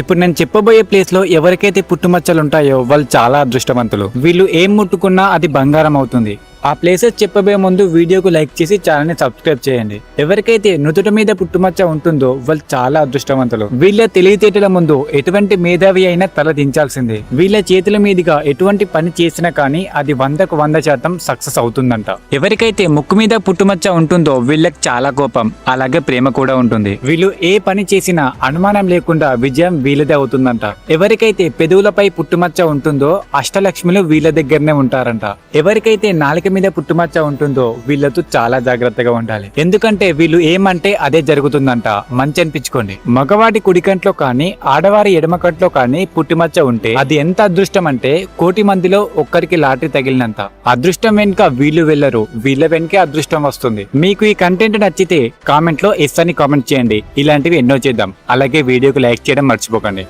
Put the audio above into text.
ఇప్పుడు నేను చెప్పబోయే ప్లేస్లో ఎవరికైతే పుట్టుమచ్చలు ఉంటాయో వాళ్ళు చాలా అదృష్టవంతులు. వీళ్ళు ఏం ముట్టుకున్నా అది బంగారం అవుతుంది. ఆ ప్లేసెస్ చెప్పబోయే ముందు వీడియోకు లైక్ చేసి ఛానల్ని సబ్స్క్రైబ్ చేయండి. ఎవరికైతే నుదుట మీద పుట్టుమచ్చ ఉంటుందో వాళ్ళు చాలా అదృష్టవంతులు. వీళ్ళ తెలివితేటల ముందు ఎటువంటి మేధావి అయినా తల దించాల్సిందే. వీళ్ళ చేతుల మీదుగా ఎటువంటి పని చేసినా కానీ అది వందకు వంద శాతం సక్సెస్ అవుతుందంట. ఎవరికైతే ముక్కు మీద పుట్టుమచ్చ ఉంటుందో వీళ్ళకి చాలా కోపం అలాగే ప్రేమ కూడా ఉంటుంది. వీళ్ళు ఏ పని చేసినా అనుమానం లేకుండా విజయం వీళ్ళదే అవుతుందంట. ఎవరికైతే పెదవులపై పుట్టుమచ్చ ఉంటుందో అష్టలక్ష్మిలు వీళ్ళ దగ్గరనే ఉంటారంట. ఎవరికైతే నాలుక మీద పుట్టుమచ్చ ఉంటుందో వీళ్ళతో చాలా జాగ్రత్తగా ఉండాలి. ఎందుకంటే వీళ్ళు ఏమంటే అదే జరుగుతుందంట. మంచి అనిపించుకోండి. మగవాడి కుడికంట్లో కానీ ఆడవారి ఎడమ కంట్లో కానీ పుట్టుమచ్చ ఉంటే అది ఎంత అదృష్టం అంటే కోటి మందిలో ఒక్కరికి లాటరీ తగిలినంత. అదృష్టం వెనుక వీళ్ళు వెళ్ళరు. వీళ్ళ వెనకే అదృష్టం వస్తుంది. మీకు ఈ కంటెంట్ నచ్చితే కామెంట్లో ఎస్ అని కామెంట్ చేయండి. ఇలాంటివి ఎన్నో చేద్దాం. అలాగే వీడియోకి లైక్ చేయడం మర్చిపోకండి.